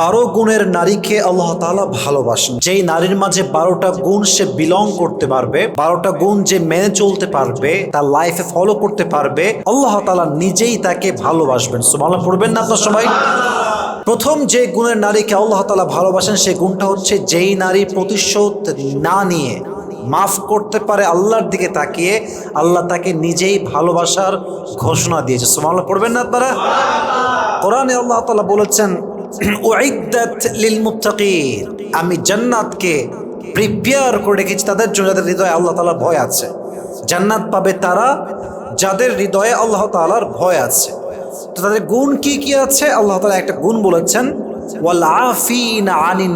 বারো গুণের নারীকে আল্লাহ তাআলা ভালোবাসেন। যেই নারীর মাঝে বারোটা গুণ সে বিলং করতে পারবে, বারোটা গুণ যে মেনে চলতে পারবে, তার লাইফে ফলো করতে পারবে, আল্লাহ তালা নিজেই তাকে ভালোবাসবেন। সুবহানাল্লাহ, পড়বেন না আপনার সবাই? প্রথম যে গুণের নারীকে আল্লাহ তালা ভালোবাসেন সেই গুণটা হচ্ছে যেই নারী প্রতিশোধ না নিয়ে মাফ করতে পারে আল্লাহর দিকে তাকিয়ে, আল্লাহ তাকে নিজেই ভালোবাসার ঘোষণা দিয়েছে। সুবহানাল্লাহ, পড়বেন না আপনারা? কোরআনে আল্লাহ তালা বলেছেন আমি জান্নাতকে প্রিপেয়ার করে রেখেছি তাদের জন্য, যাদের হৃদয়ে আল্লাহ তালার ভয় আছে। জান্নাত পাবে তারা যাদের হৃদয়ে আল্লাহ তালার ভয় আছে। তো তাদের গুণ কি কি আছে? আল্লাহ তাআলা একটা গুণ বলেছেন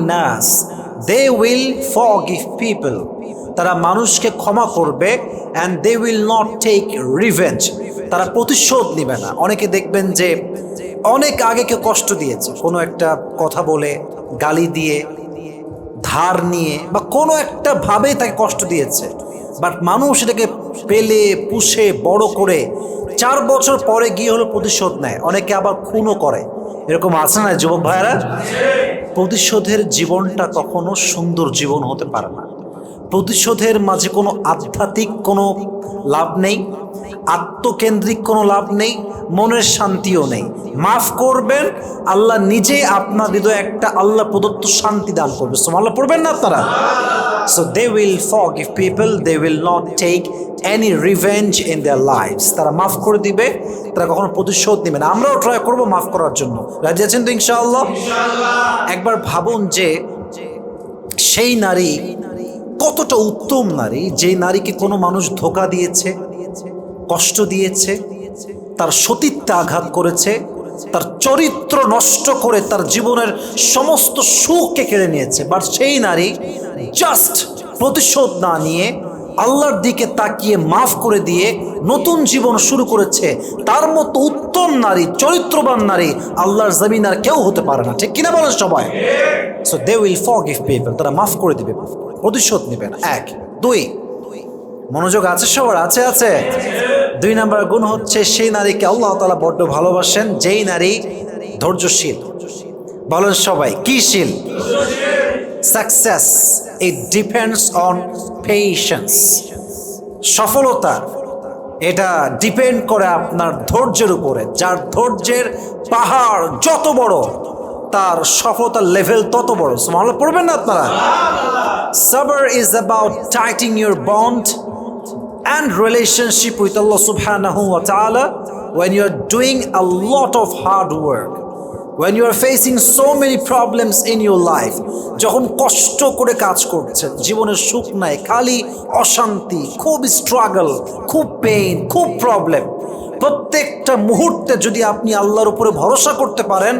নাস দে উইল পিপল তারা মানুষকে ক্ষমা করবে and they will not take revenge তারা প্রতিশোধ নেবে না। অনেকে দেখবেন যে অনেক আগে কেউ কষ্ট দিয়েছে। কোনো একটা কথা বলে, গালি দিয়ে, ধার নিয়ে, বা কোনো একটা ভাবে তাকে কষ্ট দিয়েছে। বাট মানুষ এটাকে পেলে, পুষে, বড় করে চার বছর পরে গিয়ে হলো প্রতিশোধ নেয়। অনেকে আবার খুনও করে। এরকম আছে না যুবক ভাইয়েরা? প্রতিশোধের জীবনটা কখনো সুন্দর জীবন হতে পারে না। প্রতিশোধের মাঝে কোনো আধ্যাত্মিক কোনো লাভ নেই। আত্মকেন্দ্রিক কোনো লাভ নেই, মনের শান্তিও নেই। মাফ করবেন, আল্লাহ নিজে আপনার হৃদয়ে একটা আল্লাহ প্রদত্ত শান্তি দান করবে। সো আল্লাহ পড়বেন না আপনারা? So they will forgive if people they will not take any revenge in their lifes তারা মাফ করে দিবে, তারা কখনো প্রতিশোধ নেবে না। আমরাও ট্রাই করব মাফ করার জন্য। রাজি আছেন তো ইনশাআল্লাহ? একবার ভাবুন যে সেই নারী কতটা উত্তম নারী, যে নারীকে কোনো মানুষ ধোকা দিয়েছে কষ্ট দিয়েছে, তার সতীত্বে আঘাত করেছে, তার চরিত্র নষ্ট করে তার জীবনের সমস্ত সুখকে কেড়ে নিয়েছে। বাট সেই নারী জাস্ট প্রতিশোধ না নিয়ে আল্লাহর দিকে তাকিয়ে মাফ করে দিয়ে নতুন জীবন শুরু করেছে। তার মতো উত্তম নারী, চরিত্রবান নারী আল্লাহর জমিন আর কেউ হতে পারে না। ঠিক কিনা বলেন সবাই? So they will forgive if people তারা মাফ করে দিবে, প্রতিশোধ নেবে না। এক, দুই, মনোযোগ আছে সবার? আছে আছে? দুই নাম্বার গুণ হচ্ছে সেই নারীকে আল্লাহ তালা বড্ড ভালোবাসেন, যেই নারী ধৈর্যশীল। বলেন সবাই, কি শীল? Success it depends on patience সফলতা, এটা ডিপেন্ড করে আপনার ধৈর্যের উপরে। যার ধৈর্যের পাহাড় যত বড়, তার সফলতার লেভেল তত বড়। সুমাল পড়বেন না আপনারা? সাবার is about tightening your bond and relationship with Allah subhanahu wa ta'ala when you are doing a lot of hard work. When you are facing so many problems in your life, যখন কষ্ট করে কাজ করছেন, জীবনের সুখ নাই, খালি অশান্তি, খুব স্ট্রাগল খুব পেইন খুব প্রবলেম প্রত্যেকটা মুহূর্তে যদি আপনি আল্লাহর উপরে ভরসা করতে পারেন,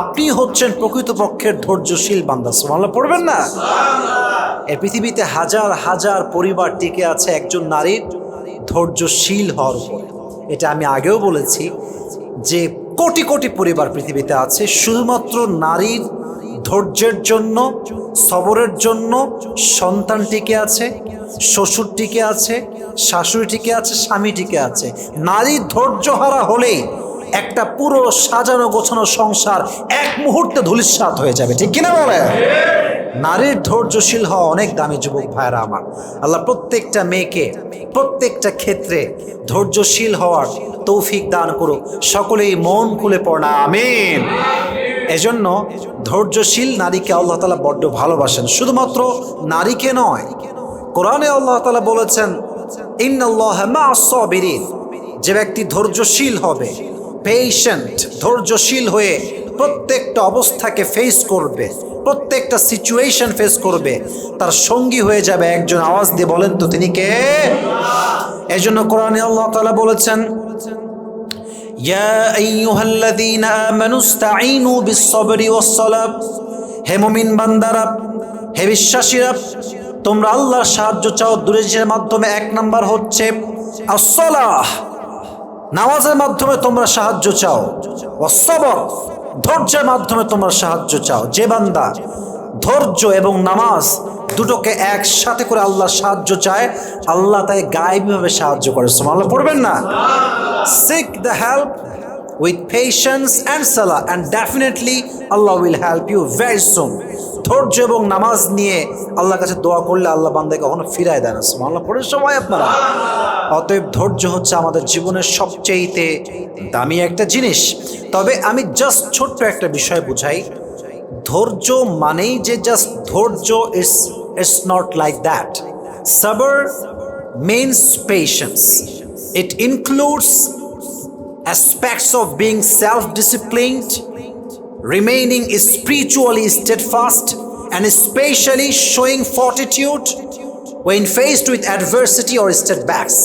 আপনি হচ্ছেন প্রকৃতপক্ষের ধৈর্যশীল বান্দা। সুবহানাল্লাহ, পড়বেন না? এই পৃথিবীতে হাজার হাজার পরিবার টিকে আছে একজন নারীর ধৈর্যশীল হওয়ার উপরে। এটা আমি আগেও বলেছি যে কোটি কোটি পরিবার পৃথিবীতে আছে, শুধুমাত্র নারীর ধৈর্যের জন্য, সবরের জন্য সন্তান টিকে আছে, শ্বশুর টিকে আছে, শাশুড়ি টিকে আছে, স্বামী টিকে আছে। নারী ধৈর্যহারা হলেই একটা পুরো সাজানো গোছানো সংসার এক মুহূর্তে ধুলিস্বাত হয়ে যাবে। ঠিক কিনা বলে নারীর ধৈর্যশীল হওয়া অনেক দামি যুবক ভাইরা আমার। আল্লাহ প্রত্যেকটা মেয়েকে, প্রত্যেকটা ক্ষেত্রে ধৈর্যশীল হওয়ার তৌফিক দান করুক। সকলেই মন খুলে পড়া আমিন। এজন্য ধৈর্যশীল নারীকে আল্লাহ তালা বড্ড ভালোবাসেন। শুধুমাত্র নারীকে নয়, কোরআনে আল্লাহ তালা বলেছেন যে ব্যক্তি ধৈর্যশীল হবে পেশেন্ট ধৈর্যশীল হয়ে প্রত্যেকটা অবস্থাকে ফেস করবে প্রত্যেকটা সিচুয়েশন ফেস করবে। তার সঙ্গী হয়ে যাবে একজন। আওয়াজ দিয়ে বলেন তো তিনি কে? এই জন্য কোরআনে আল্লাহ তালা বলেছেন তোমরা আল্লাহর সাহায্য চাও। মাধ্যমে এক নাম্বার হচ্ছে মাধ্যমে তোমরা সাহায্য চাও। ধৈর্যের মাধ্যমে তোমার সাহায্য চাও। যে বান্দা ধৈর্য এবং নামাজ দুটোকে একসাথে করে আল্লাহ সাহায্য চায়, আল্লাহ তাই গায়েবীভাবে সাহায্য করে। আল্লাহ পড়বেন না? Seek the help with patience and salah, and definitely Allah will help you very soon ধৈর্য এবং নামাজ নিয়ে আল্লাহর কাছে দোয়া করলে আল্লাহ বান্দাকে কখনো ফিরায় দেয় না। আল্লাহ পড়ে সময় আপনারা। অতএব ধৈর্য হচ্ছে আমাদের জীবনের সবচেয়েতে দামি একটা জিনিস। তবে আমি জাস্ট ছোট্ট একটা বিষয় বুঝাই। ধৈর্য মানেই যে জাস্ট ধৈর্য is it's not like that সাবার means patience. It includes aspects of being self disciplined, remaining spiritually steadfast, and especially showing fortitude when faced with adversity or setbacks.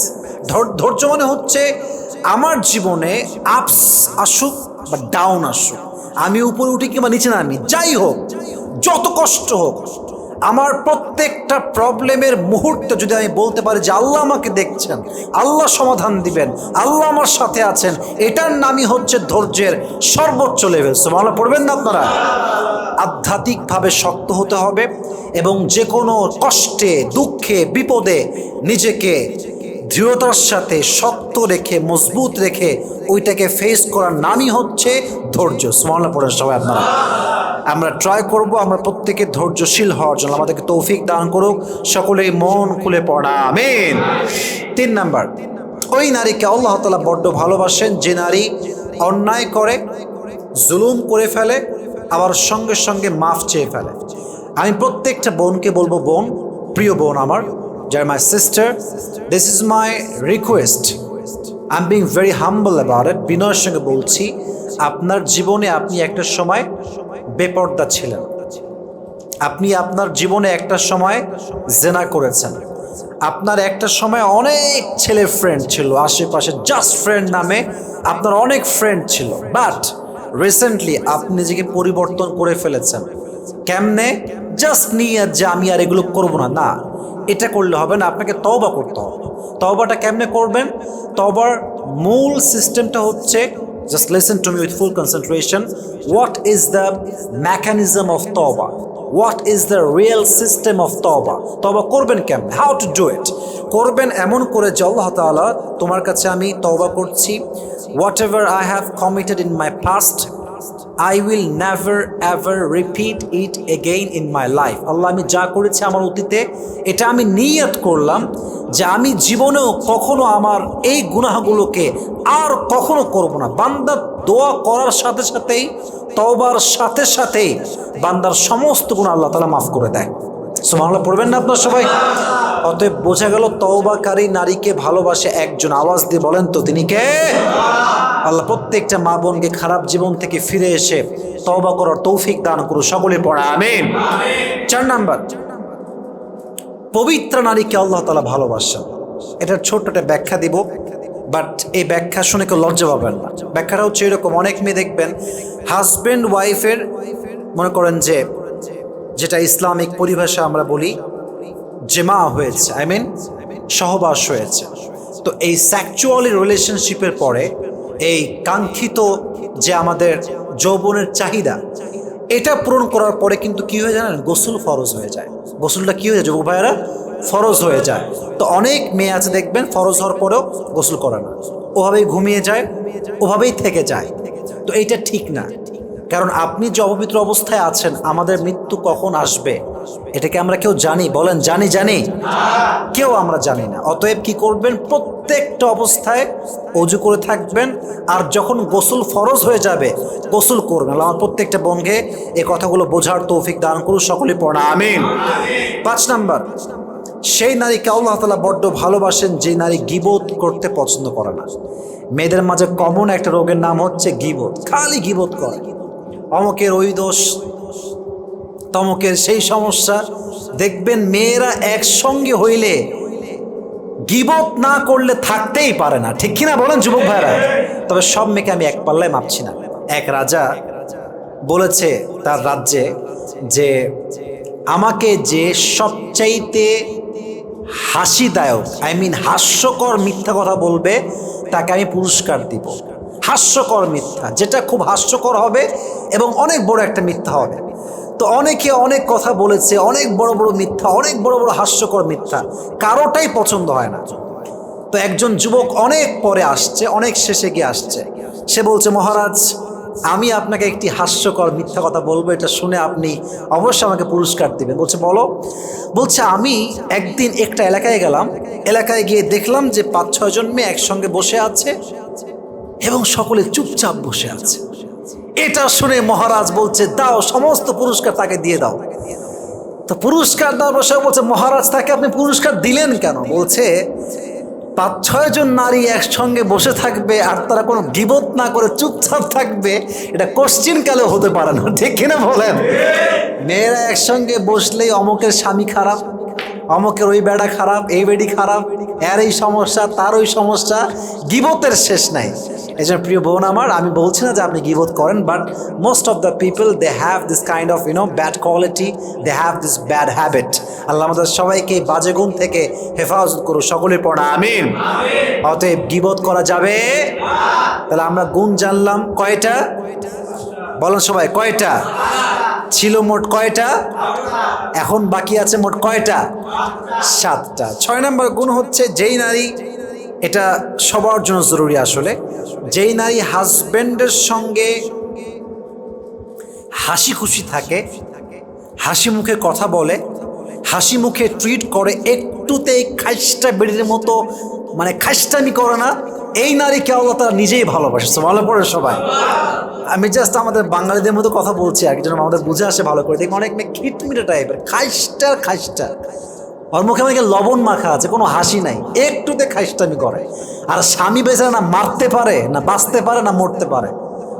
ধৈর্য মানে হচ্ছে আমার জীবনে আপস আসুক বা ডাউন আসুক আমি উপরে উঠি কিংবা নিচে নামি যাই হোক যত কষ্ট হোক আমার প্রত্যেকটা প্রবলেমের মুহূর্তে যদি আমি বলতে পারি যে আল্লাহ আমাকে দেখছেন, আল্লাহ সমাধান দিবেন, আল্লাহ আমার সাথে আছেন, এটার নামই হচ্ছে ধৈর্যের সর্বোচ্চ লেভেল সোমালা পড়বেন না আপনারা? আধ্যাত্মিকভাবে শক্ত হতে হবে এবং যে কোনো কষ্টে, দুঃখে, বিপদে নিজেকে দৃঢ়তার সাথে শক্ত রেখে, মজবুত রেখে ওইটাকে ফেস করার নামই হচ্ছে ধৈর্য। স্মরণা পড়েন সবাই আপনারা। আমরা ট্রাই করব, আমরা প্রত্যেকে ধৈর্যশীল হওয়ার জন্য। আমাদেরকে তৌফিক দান করুক। সকলেই মন খুলে পড়া। আমিন। তিন নাম্বার। ওই নারীকে আল্লাহ তালা বড্ড ভালোবাসেন, যে নারী অন্যায় করে, জুলুম করে ফেলে, আবার সঙ্গে সঙ্গে মাফ চেয়ে ফেলে। আমি প্রত্যেকটা বোনকে বলব, বোন, প্রিয় বোন আমার my sister this is my request I am being very humble about it বিনয়ের সঙ্গে বলছি, আপনার জীবনে আপনি একটা সময় বেপর্দা ছিলেন। আপনি আপনার জীবনে একটা সময় জেনা করেছেন। আপনার একটা সময় অনেক ছেলে ফ্রেন্ড ছিল, আশেপাশে জাস্ট ফ্রেন্ড নামে আপনার অনেক ফ্রেন্ড ছিল। বাট রিসেন্টলি আপনি নিজেকে পরিবর্তন করে ফেলেছেন। কেমনে? জাস্ট নিয়ে যে আমি আর এগুলো করব না। না এটা করলে হবে না, আপনাকে তওবা করতে হবে। তওবাটা কেমনে করবেন? তওবার মূল সিস্টেমটা হচ্ছে just listen to me with full concentration what is the mechanism of তওবা? What is the real system of তবা তবা করবেন কেমন? হাউ টু ডু ইট করবেন এমন করে যে আল্লাহ তাআলা, তোমার কাছে আমি তবা করছি। Whatever I have committed in my past I will never ever repeat it again in my life আল্লাহ আমি যা করেছি আমার অতীতে, এটা আমি নিয়ত করলাম যে আমি জীবনেও কখনো আমার এই গুনাহগুলোকে আর কখনো করব না। বান্দার দোয়া করার সাথে সাথেই তবার সাথে সাথেই বান্দার সমস্ত গুণ আল্লাহ তালা মাফ করে দেয়। সুমাল্লাহ পড়বেন না আপনার সবাই? অতএব বোঝা গেল তওবাকারী নারীকে ভালোবাসে একজন। আওয়াজ দিয়ে বলেন তো তিনি কে? আল্লাহ প্রত্যেকটা মা বোনকে খারাপ জীবন থেকে ফিরে এসে তওবা করার তৌফিক দান করুন। সকলে পড়া, আমিন। চার নাম্বার। পবিত্র নারীকে আল্লাহ তালা ভালোবাসেন। এটার ছোট্ট একটা ব্যাখ্যা দিব, বাট এই ব্যাখ্যা শুনে কেউ লজ্জা পাবেন না। ব্যাখ্যাটা হচ্ছে এরকম, অনেক মেয়ে দেখবেন হাজব্যান্ড ওয়াইফের মনে করেন যে, যেটা ইসলামিক পরিভাষা আমরা বলি জেমা হয়েছে আই মিন সহবাস হয়েছে। তো এই স্যাকচুয়ালি রিলেশনশিপের পরে এই কাঙ্ক্ষিত যে আমাদের যৌবনের চাহিদা, এটা পূরণ করার পরে কিন্তু কি হয়ে জানেন গোসল ফরজ হয়ে যায়। গোসলটা কি হয়ে যায়, যুবক ভাইয়েরা? ফরজ হয়ে যায়। তো অনেক মেয়ে আছে দেখবেন, ফরজ হওয়ার পরেও গোসল করে না। ওভাবেই ঘুমিয়ে যায়, ওভাবেই থেকে যায়। তো এইটা ঠিক না। কারণ আপনি যে অপবিত্র অবস্থায় আছেন, আমাদের মৃত্যু কখন আসবে? এটাকে আমরা কেউ জানি? বলেন, জানি জানি। কেউ আমরা জানি না। অতএব কি করবেন? প্রত্যেকটা অবস্থায় অজু করে থাকবেন আর যখন গোসল ফরজ হয়ে যাবে, গোসল করবেন। আমার প্রত্যেকটা বোনকে এই কথাগুলো বোঝার তৌফিক দান করুন সকলে পড়া আমিন। পাঁচ নাম্বার। সেই নারীকে আল্লাহ তালা বড্ড ভালোবাসেন, যে নারী গিবোধ করতে পছন্দ করে না। মেয়েদের মাঝে কমন একটা রোগের নাম হচ্ছে গিবোধ খালি গিবোধ করে। অমকের ওই দোষ তমকের সেই সমস্যা। দেখবেন মেয়েরা একসঙ্গে হইলে গিবত না করলে থাকতেই পারে না। ঠিক কিনা বলেন যুবক ভাইরা তবে সব মেয়েকে আমি এক পাল্লায় মাপছি না। এক রাজা বলেছে তার রাজ্যে যে, আমাকে যে সবচাইতে হাসিদায়ক আই মিন হাস্যকর মিথ্যা কথা বলবে, তাকে আমি পুরস্কার দিব। হাস্যকর মিথ্যা, যেটা খুব হাস্যকর হবে এবং অনেক বড় একটা মিথ্যা হবে। তো অনেকে অনেক কথা বলেছে, অনেক বড় বড় মিথ্যা, অনেক বড় বড় হাস্যকর মিথ্যা। কারোটাই পছন্দ হয় না। তো একজন যুবক অনেক পরে আসছে, অনেক শেষে গিয়ে আসছে। সে বলছে, মহারাজ, আমি আপনাকে একটি হাস্যকর মিথ্যা কথা বলব, এটা শুনে আপনি অবশ্যই আমাকে পুরস্কার দেবেন। বলছে, বলো। বলছে, আমি একদিন একটা এলাকায় গেলাম, এলাকায় গিয়ে দেখলাম যে পাঁচ ছয়জন মেয়ে একসঙ্গে বসে আছে এবং সকলে চুপচাপ বসে আছে। এটা শুনে মহারাজ বলছে, দাও, সমস্ত পুরস্কার তাকে দিয়ে দাও। তো পুরস্কার দেওয়ার বসে বলছে, মহারাজ, তাকে আপনি পুরস্কার দিলেন কেন? বলছে, পাঁচ, ছয় জন নারী একসঙ্গে বসে থাকবে আর তারা কোনো গিবত না করে চুপচাপ থাকবে। এটা কোশ্চিন কালেও হতে পারে না, ঠিক কিনা বলেন? মেয়েরা একসঙ্গে বসলেই অমকের স্বামী খারাপ, অমকের ওই বেড়া খারাপ, এই বেডি খারাপ। এর এই সমস্যা, তার ওই সমস্যা গিবতের শেষ নাই। এই জন্য প্রিয় বোন আমার, আমি বলছি না যে আপনি গিবত করেন but most of the people they have this kind of you know bad quality they have this bad habit আল্লাহ আমাদের সবাইকে বাজে গুণ থেকে হেফাজত করুন সকলের পড়া, আমিন। অতএব গিবত করা যাবে। তাহলে আমরা গুণ জানলাম, কয়টা? বলেন সবাই, কয়টা? ছিল মোট কয়টা? এখন বাকি আছে মোট কয়টা? সাতটা। ছয় নম্বর গুণ হচ্ছে যেই নারী, এটা সবার জন্য জরুরি আসলে, যেই নারী হাজব্যান্ডের সঙ্গে হাসি খুশি থাকে, হাসি মুখে কথা বলে, হাসি মুখে ট্রিট করে, একটুতেই খাইস্টা বেড়ির মতো মানে খাইস্টামি করে না এই নারীকে আল্লাহ তারা নিজেই ভালোবাসে ভালো পড়ে সবাই। আমি জাস্ট আমাদের বাঙালিদের মতো কথা বলছি আর যেন আমাদের বুঝে আসে ভালো করে। দেখি অনেক মেয়ে খিটমিটে টাইপের খাইস্টার খাইস্টার। ওর মুখে মুখে লবণ মাখা আছে, কোনো হাসি নাই। একটুতে খাইস্টামি করে। আর স্বামী বেচারা না মারতে পারে, না বাঁচতে পারে, না মরতে পারে।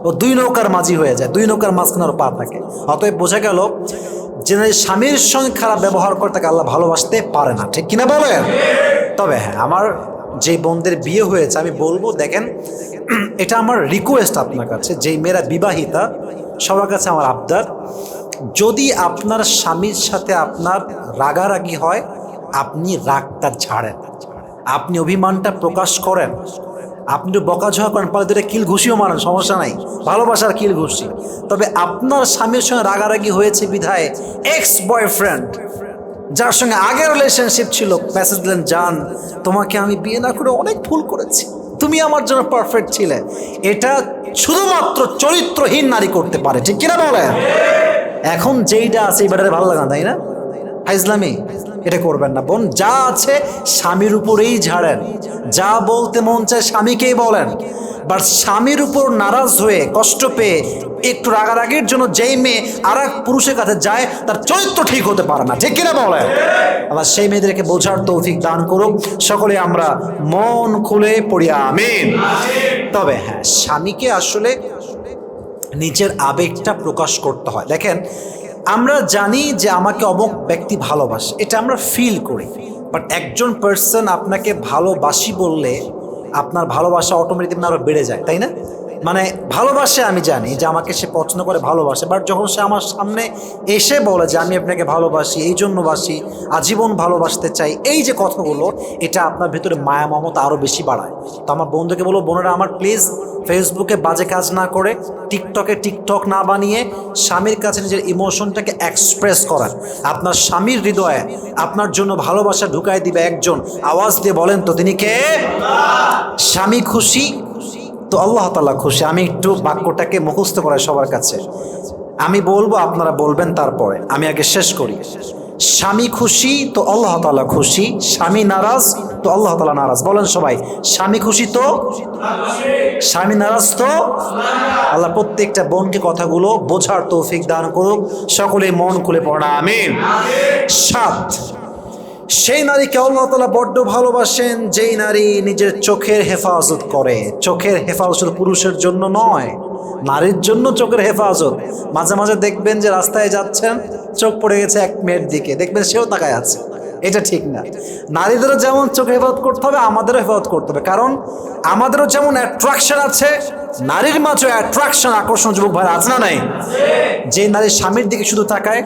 ও দুই নৌকার মাঝি হয়ে যায়, দুই নৌকার মাঝখানে ওর পা থাকে। অতএব বোঝা গেল যে স্বামীর সঙ্গে খারাপ ব্যবহার করে তাকে আল্লাহ ভালোবাসতে পারে না। ঠিক কিনা বলেন? তবে হ্যাঁ আমার যে বোনদের বিয়ে হয়েছে, আমি বলব, দেখেন, এটা আমার রিকোয়েস্ট আপনার কাছে, যেই মেয়েরা বিবাহিতা, সবার কাছে আমার আবদার। যদি আপনার স্বামীর সাথে আপনার রাগারাগি হয়, আপনি রাগটা ছাড়েন আপনি অভিমানটা প্রকাশ করেন। আপনি একটু বকাঝকা করেন পরে দুটো কিল ঘুষিও মারেন, সমস্যা নাই। ভালোবাসার কিল ঘুষি। তবে আপনার স্বামীর সঙ্গে রাগারাগি হয়েছে বিধায় এক্স বয়ফ্রেন্ড যার সঙ্গে আগের রিলেশনশিপ ছিল মেসেজ দিলেন, জান, তোমাকে আমি বিয়ে না করে অনেক ভুল করেছি। তুমি আমার জন্য পারফেক্ট ছিলে। এটা শুধুমাত্র চরিত্রহীন নারী করতে পারে। ঠিক কিনা বলেন? এখন যেইটা আছে এই ব্যাটারে ভালো লাগে, তাই না? হাইজলামি এটা করবেন না। বোন, যা আছে স্বামীর উপরেই ঝাড়েন। যা বলতে মন চায় স্বামীকেই বলেন। বাট স্বামীর উপর নারাজ হয়ে, কষ্ট পেয়ে একটু রাগারাগির জন্য যেই মেয়ে আর এক পুরুষের কাছে যায়, তার চরিত্র ঠিক হতে পারে না। ঠিক কিনা বলে? আবার সেই মেয়েদেরকে বোঝার তৌফিক দান করুক। সকলে আমরা মন খুলে পড়ি, আমিন। তবে হ্যাঁ স্বামীকে আসলে নিজের আবেগটা প্রকাশ করতে হয়। দেখেন, আমরা জানি যে আমাকে অমুক ব্যক্তি ভালোবাসে, এটা আমরা ফিল করি। বাট একজন পার্সন আপনাকে ভালোবাসি বললে আপনার ভালোবাসা অটোমেটিক আরও বেড়ে যায়, তাই না? মানে ভালোবাসে আমি জানি যে আমাকে সে পছন্দ করে ভালোবাসে বাট যখন সে আমার সামনে এসে বলে যে আমি আপনাকে ভালোবাসি, এই জন্য বাসি, আজীবন ভালোবাসতে চাই, এই যে কথাগুলো, এটা আপনার ভিতরে মায়া মমতা আরও বেশি বাড়ায়। তো আমার বন্ধুকে বলব, বোনেরা আমার প্লিজ ফেসবুকে বাজে কাজ না করে টিকটকে টিকটক না বানিয়ে স্বামীর কাছে নিজের ইমোশনটাকে এক্সপ্রেস করান। আপনার স্বামীর হৃদয়ে আপনার জন্য ভালোবাসা ঢুকায় দিবে একজন। আওয়াজ দিয়ে বলেন তো তিনি কে? স্বামী খুশি তো আল্লাহ তাল্লাহ খুশি। আমি একটু বাক্যটাকে মুখস্থ করাই সবার কাছে। আমি বলব, আপনারা বলবেন তারপরে। আমি আগে শেষ করি। স্বামী খুশি, তো আল্লাহ তালা খুশি। স্বামী নারাজ, তো আল্লাহ তালা নারাজ। বলেন সবাই, স্বামী খুশি তো? স্বামী নারাজ তো? আল্লাহ প্রত্যেকটা বোনকে কথাগুলো বোঝার তৌফিক দান করুক। সকলে মন খুলে পড়া। আমিন। সাত। সেই নারীকে আল্লাহ তালা বড্ড ভালোবাসেন, যেই নারী নিজের চোখের হেফাজত করে। চোখের হেফাজত পুরুষের জন্য নয়, নারীর জন্য চোখের হেফাজত। মাঝে মাঝে দেখবেন যে রাস্তায় যাচ্ছেন, চোখ পড়ে গেছে এক মেয়ের দিকে, দেখবেন সেও তাকায় আছে। এটা ঠিক না। নারীদেরও যেমন চোখে হেফাজত করতে হবে, আমাদেরও হেফাজত করতে হবে। কারণ আমাদেরও যেমন অ্যাট্রাকশন আছে, নারীর মাঝে অ্যাট্রাকশন আকর্ষণ, যুবক ভাই, আছে না নাই? যে নারী স্বামীর দিকে শুধু তাকায়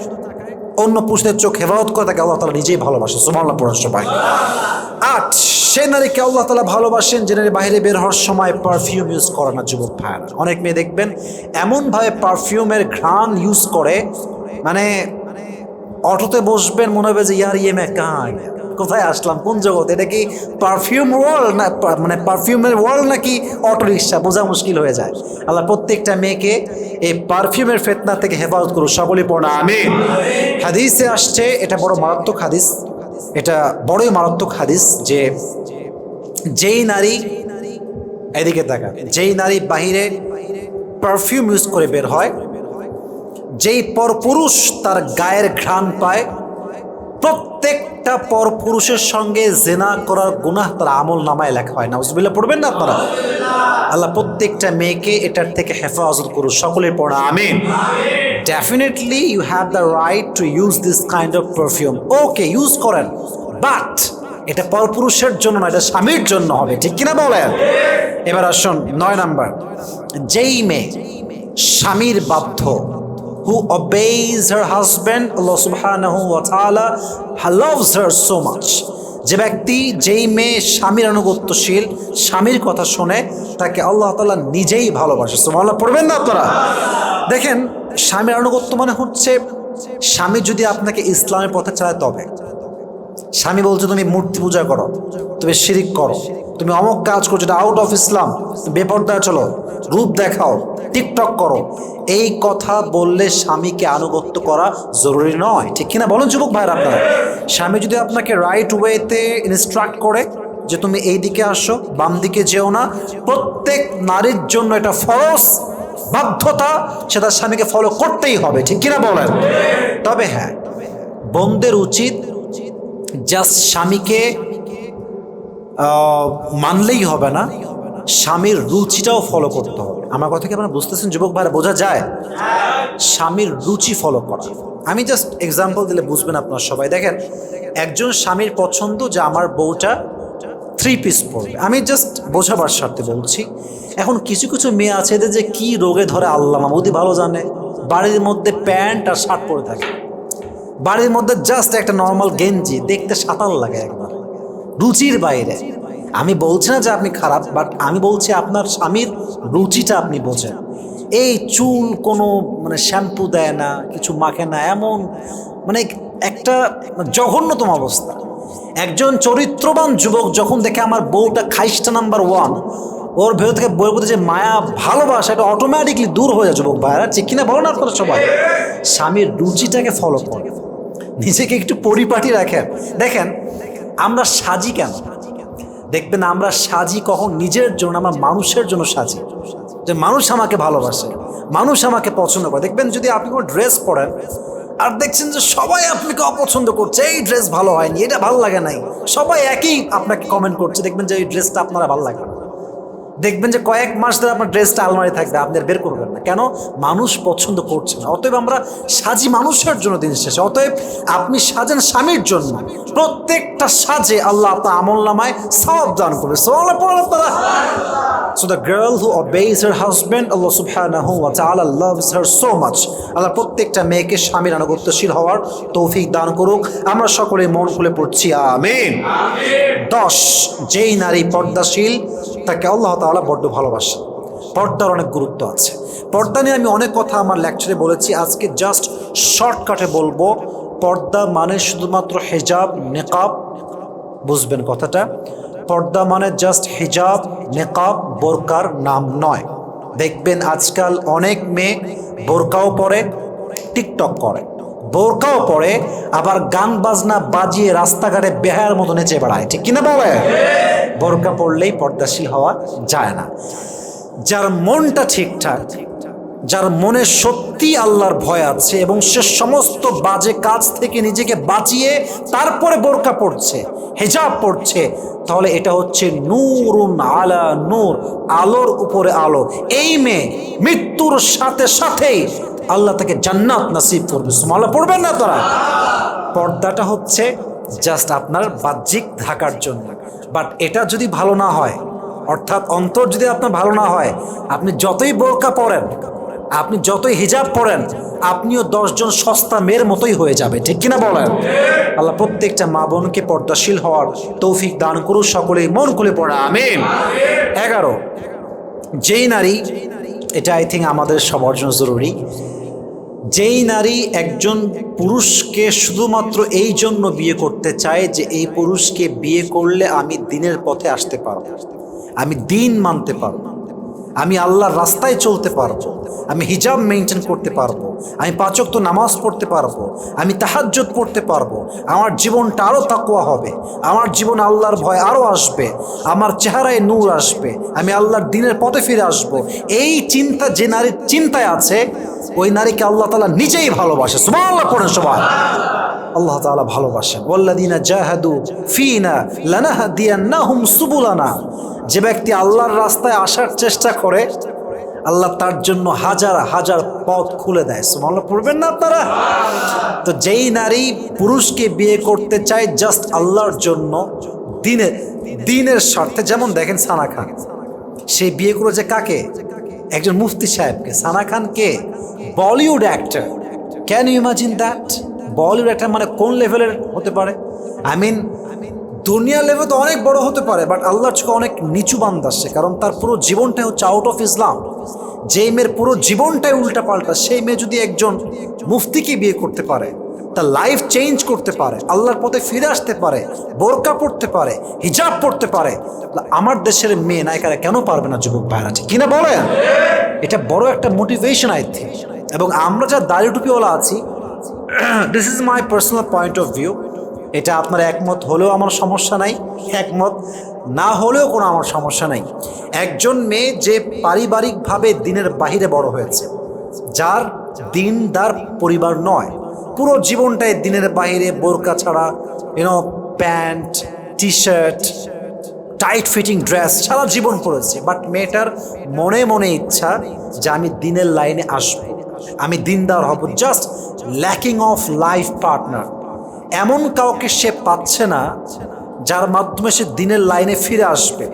অন্য পুরুষদের চোখ হেফাজত করে তাকে আল্লাহ তালা নিজেই ভালোবাসে। সুমাল্লা পড়ার সময়। আট সে নারীকে আল্লাহ তালা ভালোবাসেন যে নারী বাইরে বের হওয়ার সময় পারফিউম ইউজ করে না, যুবক ভাইয়ারা। অনেক মেয়ে দেখবেন, এমনভাবে পারফিউমের ঘ্রাণ ইউজ করে মানে অটোতে বসবেন, মনে হবে যে ইয়ার ইয়ে মে কাঁই কোথায় আসলাম? কোন জগৎ? এটা কি পারফিউম ওয়ার্ল্ড না মানে পারফিউমের ওয়ার্ল্ড নাকি অটো রিক্সা বোঝা মুশকিল হয়ে যায়। আল্লাহ প্রত্যেকটা মেয়েকে এই পারফিউমের ফেতনা থেকে হেফাজত করুন সকলে পড়া আমি হাদিসে আসছে, এটা বড় মারাত্মক হাদিস। এটা বড়ই মারাত্মক হাদিস যে যেই নারী, এদিকে তাকা যেই নারী বাহিরে পারফিউম ইউজ করে বের হয়, যেই পরপুরুষ তার গায়ের ঘ্রাণ পায় প্রত্যেকটা পরপুরুষের সঙ্গে জেনা করার গুনাহ তার আমল নামায় লেখা হয়। না উজবিল্লা পড়বেন না আপনারা? আল্লাহ প্রত্যেকটা মেয়েকে এটার থেকে হেফাজত করুন সকলের পড়া আমি definitely you have the right to use this kind of perfume okay use করেন বাট এটা পরপুরুষের জন্য না, এটা স্বামীর জন্য হবে, ঠিক কিনা বলেন? এবার আসুন, নয় নাম্বার। যেই মেয়ে স্বামীর বাধ্য who obeys her husband, Allah subhanahu wa ta'ala loves her so much. যে ব্যক্তি, যেই মেয়ে স্বামীর আনুগত্যশীল, স্বামীর কথা শুনে, তাকে আল্লাহ তালা নিজেই ভালোবাসে। সুবহানাল্লাহ, পড়বেন না আপনারা? দেখেন, স্বামীর আনুগত্য মানে হচ্ছে, স্বামী যদি আপনাকে ইসলামের পথে চালায়, তবে। স্বামী বলছে, তুমি মূর্তি পূজা করো, তুমি শিরিক করো। তুমি অমক কাজ করছ, এটা আউট অফ ইসলাম বেপর্দা চলো, রূপ দেখাও টিকটক করো। এই কথা বললে স্বামীকে আনুগত্য করা জরুরি নয়। ঠিক কিনা? বলুন যুবক ভাইয়ের আপনারা। স্বামী যদি আপনাকে রাইট ওয়েতে ইনস্ট্রাক্ট করে যে তুমি এই দিকে আসো, বাম দিকে যেও না, প্রত্যেক নারীর জন্য এটা ফরজ বাধ্যতা, সেটা স্বামীকে ফলো করতেই হবে। ঠিক কিনা বলেন? তবে হ্যাঁ বোনদের উচিত জাস্ট স্বামীকে মানলেই হবে না, স্বামীর রুচিটাও ফলো করতে হবে। আমার কথা কি আপনারা বুঝতেছেন, যুবক ভাইরা, বোঝা যায়? স্বামীর রুচি ফলো করা। আমি জাস্ট এক্সাম্পল দিলে বুঝবেন আপনার সবাই। দেখেন, একজন স্বামীর পছন্দ যে আমার বউটা থ্রি পিস পরবে। আমি জাস্ট বোঝাবার স্বার্থে বলছি, এখন কিছু কিছু মেয়ে আছে যে কি রোগে ধরে আল্লাহ মামুদি ভালো জানে। বাড়ির মধ্যে প্যান্ট আর শার্ট পরে থাকে। বাড়ির মধ্যে জাস্ট একটা নর্মাল গেঞ্জি, দেখতে সাঁতার লাগে একবার। রুচির বাইরে। আমি বলছি না যে আপনি খারাপ বাট আমি বলছি আপনার স্বামীর রুচিটা আপনি বোঝেন। এই চুল কোনো মানে শ্যাম্পু দেয় না, কিছু মাখে না, এমন মানে একটা জঘন্যতম অবস্থা। একজন চরিত্রবান যুবক যখন দেখে আমার বউটা খাইস্টা নাম্বার ওয়ান, ওর ভেতর থেকে বইয়ের প্রতি যে মায়া, ভালোবাসা, এটা অটোমেটিকলি দূর হয়ে যায় যুবক ভাইরা ঠিক কিনা বলো না আপনারা সবাই? স্বামীর রুচিটাকে ফলো করে। নিজেকে একটু পরিপাটি রাখেন। দেখেন আমরা সাজি কেন? দেখবেন আমরা সাজি কখন? নিজের জন্য, আমরা মানুষের জন্য সাজি। যে মানুষ আমাকে ভালোবাসে, মানুষ আমাকে পছন্দ করে। দেখবেন যদি আপনি কোনো ড্রেস পরেন, আর দেখছেন যে সবাই আপনাকে অপছন্দ করছে, এই ড্রেস ভালো হয়নি, এটা ভালো লাগে নাই। সবাই একই আপনাকে কমেন্ট করছে, দেখবেন যে এই ড্রেসটা আপনারা ভালো লাগে না। দেখবেন যে কয়েক মাস ধরে আপনার ড্রেসটা আলমারি থাকবে আপনি আর বের করবেন না। কেন? মানুষ পছন্দ করছে না। অতএব আমরা সাজি মানুষের জন্য দিন শেষে। অতএব আপনি সাজেন স্বামীর জন্য। প্রত্যেকটা সাজে আল্লাহ আপনার আমল নামায় সব দান করবে। আপনারা। So the girl who obeys her husband, Allah subhanahu wa ta'ala loves her so much. আল্লাহ প্রত্যেকটা মেয়েকে স্বামীর আনুগত্যশীল হওয়ার তৌফিক দান করুক। আমরা সকলে মন খুলে পড়ছি আমিন। দশ যেই নারী পর্দাশীল তাকে আল্লাহ তাআলা বড্ড ভালোবাসে পর্দার অনেক গুরুত্ব আছে। পর্দা নিয়ে আমি অনেক কথা আমার লেকচারে বলেছি, আজকে জাস্ট শর্টকাটে বলব। পর্দা মানে শুধুমাত্র হেজাব, নেকাব, বুঝবেন কথাটা? পর্দা মানে জাস্ট হিজাব, নেকাব, বোরকার নাম নয়। দেখবেন আজকাল অনেক মেয়ে বোরকাও পরে, টিকটক করে। বোরকাও পরে, আবার গান বাজনা বাজিয়ে রাস্তাঘাটে বেহার মতো নেচে বেড়ায়। ঠিক কিনা বলে বোরকা পড়লেই পর্দাশীল হওয়া যায় না। যার মনটা ঠিকঠাক, যার মনে সত্যি আল্লাহর ভয় আছে এবং সে সমস্ত বাজে কাজ থেকে নিজেকে বাঁচিয়ে তারপরে বোরকা পড়ছে হেজাব পড়ছে তাহলে এটা হচ্ছে নূরুন আলা নূর, আলোর উপরে আলো। এই মেয়ে মৃত্যুর সাথে সাথেই আল্লাহ তাকে জান্নাত নাসিব করবে। সুমালা পড়বেন না তারা? পর্দাটা হচ্ছে জাস্ট আপনার বাহ্যিক ঢাকার জন্য। বাট এটা যদি ভালো না হয়, অর্থাৎ অন্তর যদি আপনার ভালো না হয়, আপনি যতই বোরকা পরেন, আপনি যতই হিজাব পরেন, আপনিও দশজন সস্তা মেয়ের মতোই হয়ে যাবে, ঠিক কিনা বলেন? আল্লাহ প্রত্যেকটা মা বোনকে পর্দাশীল হওয়ার তৌফিক দান করুন সকলেই মন খুলে পড়া, আমিন। এগারো, যেই নারী, এটা আই থিঙ্ক আমাদের সবার জন্য জরুরি যেই নারী একজন পুরুষকে শুধুমাত্র এই জন্য বিয়ে করতে চায় যে এই পুরুষকে বিয়ে করলে আমি দিনের পথে আসতে পারব, আমি দিন মানতে পারব, আমি আল্লাহর রাস্তায় চলতে পারব, আমি হিজাব মেনটেন করতে পারব, আমি পাচক তো নামাজ পড়তে পারব, আমি তাহাজ্জুদ পড়তে পারব, আমার জীবনটা আরও তাকুয়া হবে, আমার জীবন আল্লাহর ভয় আরও আসবে, আমার চেহারায় নূর আসবে, আমি আল্লাহর দিনের পথে ফিরে আসব। এই চিন্তা যে নারীর চিন্তায় আছে ওই নারীকে আল্লাহ তালা নিজেই ভালোবাসে সুমান আল্লাহ পড়েন সবাই। আল্লাহ তাআলা ভালোবাসেন। ওয়াল্লাদিনা জাহাদু ফিনা লানাহদিয়ান্নাহুম সুবুলানা। যে ব্যক্তি আল্লাহর রাস্তায় আসার চেষ্টা করে, আল্লাহ তার জন্য হাজার হাজার পথ খুলে দেয়। সুবহানাল্লাহ, পড়বেন না আপনারা? তো যেই নারী পুরুষকে বিয়ে করতে চায় জাস্ট আল্লাহর জন্য, দিনের দিনের স্বার্থে, যেমন দেখেন সানা খান সে বিয়ে করেছে কাকে? একজন মুফতি সাহেবকে। সানা খান কে Bollywood actor can you imagine that Bollywood actor মানে কোন লেভেলের হতে পারে? আই মিন দুনিয়া লেভেল তো অনেক বড় হতে পারে বাট আল্লাহর চোখে অনেক নিচু বান্দা সে কারণ তার পুরো জীবনটাই হচ্ছে আউট অফ ইসলাম যেই মেয়ের পুরো জীবনটাই উল্টা পাল্টা সেই মেয়ে যদি একজন মুফতিকে বিয়ে করতে পারে তার লাইফ চেঞ্জ করতে পারে, আল্লাহর পথে ফিরে আসতে পারে, বোরকা পড়তে পারে, হিজাব পড়তে পারে। আমার দেশের মেয়ে নায়িকারা কেন পারবে না, যুবক ভাইরা? কিনা বলেন? এটা বড় একটা মোটিভেশন আই থিঙ্ক এবং আমরা যা দাড়ি টুপিওয়ালা আছি this is my personal point of view এটা আপনার একমত হলেও আমার সমস্যা নাই, একমত না হলেও কোনো আমার সমস্যা নাই। একজন মেয়ে যে পারিবারিকভাবে দিনের বাহিরে বড় হয়েছে, যার দিনদার পরিবার নয় পুরো জীবনটাই দিনের বাইরে বোরকা ছাড়া you know pant T shirt tight fitting dress সারা জীবন পড়েছে বাট মেয়েটার মনে মনে ইচ্ছা যে আমি দিনের লাইনে আসব। আমি দিনদার হব just lacking of life partner এমন কাউকে সে পাচ্ছে না যার মাধ্যমে সে দিনের লাইনে ফিরে আসবে।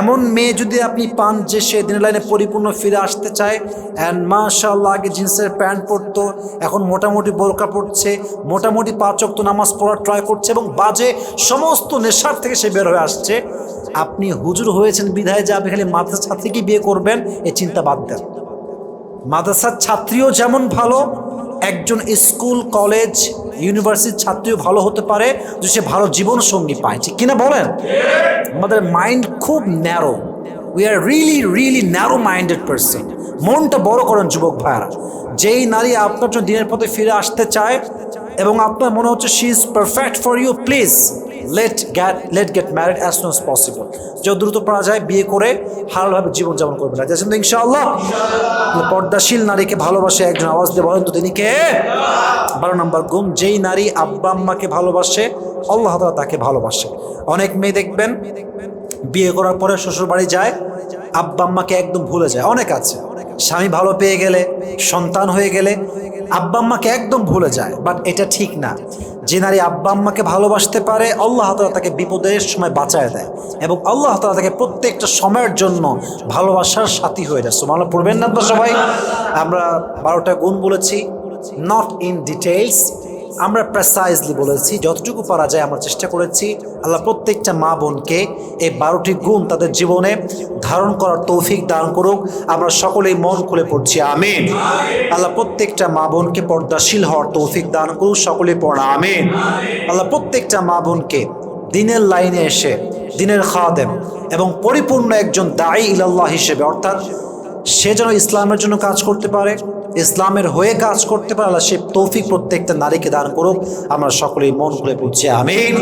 এমন মেয়ে যদি আপনি পান যে সে দিনের লাইনে পরিপূর্ণ ফিরে আসতে চায় অ্যান্ড মাশাল্লাহ আগে জিন্সের প্যান্ট পরতো, এখন মোটামুটি বোরকা পড়ছে মোটামুটি পাঁচক তো নামাজ পড়ার ট্রাই করছে, এবং বাজে সমস্ত নেশার থেকে সে বের হয়ে আসছে। আপনি হুজুর হয়েছেন, বিধায় যে আপনি খালি মাদ্রাসা ছাত্রীকে বিয়ে করবেন এই চিন্তা বাদ দেন। মাদ্রাসার ছাত্রীও যেমন ভালো একজন স্কুল, কলেজ, ইউনিভার্সিটির ছাত্রীও ভালো হতে পারে যে সে ভালো জীবন সঙ্গী পায় কিনা বলেন? আমাদের মাইন্ড খুব narrow. We are really really narrow minded person মনটা বড় করেন যুবক ভাইয়ারা। যেই নারী আপনার জন্য দিনের পথে ফিরে আসতে চায় এবং আপনার মনে হচ্ছে she is perfect for you please let get let get married as soon as possible যত দ্রুত পারা যায় বিয়ে করে হালভাবে জীবনযাপন করবে না। যাচ্ছেন তো ইনশাআল্লাহ? পর্দাশীল নারীকে ভালোবাসে একজন আওয়াজ দিয়ে বলেন তো তিনি কে? বারো নম্বর গুণ, যেই নারী আব্বা আম্মাকে ভালোবাসে, আল্লাহ তাআলা তাকে ভালোবাসে। অনেক মেয়ে দেখবেন, বিয়ে করার পরে শ্বশুর বাড়ি যায়, আব্বা আম্মাকে একদম ভুলে যায়। অনেক আছে। স্বামী ভালো পেয়ে গেলে, সন্তান হয়ে গেলে, আব্বা আম্মাকে একদম ভুলে যায়। বাট এটা ঠিক না। যে নারী আব্বা আম্মাকে ভালোবাসতে পারে, আল্লাহ তালা তাকে বিপদের সময় বাঁচায় দেয়। এবং আল্লাহ তালা তাকে প্রত্যেকটা সময়ের জন্য ভালোবাসার সাথী হয়ে যায় সোমালা পড়বেন না তো সবাই? আমরা বারোটা গুণ বলেছি নট ইন ডিটেলস আমরা প্রেসাইজলি বলেছি, যতটুকু পারা যায় আমরা চেষ্টা করেছি আল্লাহ প্রত্যেকটা মা বোনকে এই বারোটি গুণ তাদের জীবনে ধারণ করার তৌফিক দান করুক। আমরা সকলেই মন খুলে পড়ছি, আমিন। আল্লাহ প্রত্যেকটা মা বোনকে পর্দাশীল হওয়ার তৌফিক দান করুক সকলে পড়া, আমিন। আল্লাহ প্রত্যেকটা মা বোনকে দিনের লাইনে এসে, দিনের খাদেম এবং পরিপূর্ণ একজন দায়ী ইলাল্লাহ হিসেবে, অর্থাৎ সে যেন ইসলামের জন্য কাজ করতে পারে ইসলামের হয়ে কাজ করতে পারে আল্লাহ, সে তৌফিক প্রত্যেকটা নারীকে দান করুক। আমরা সকলেই মন খুলে বুঝছি আমিন।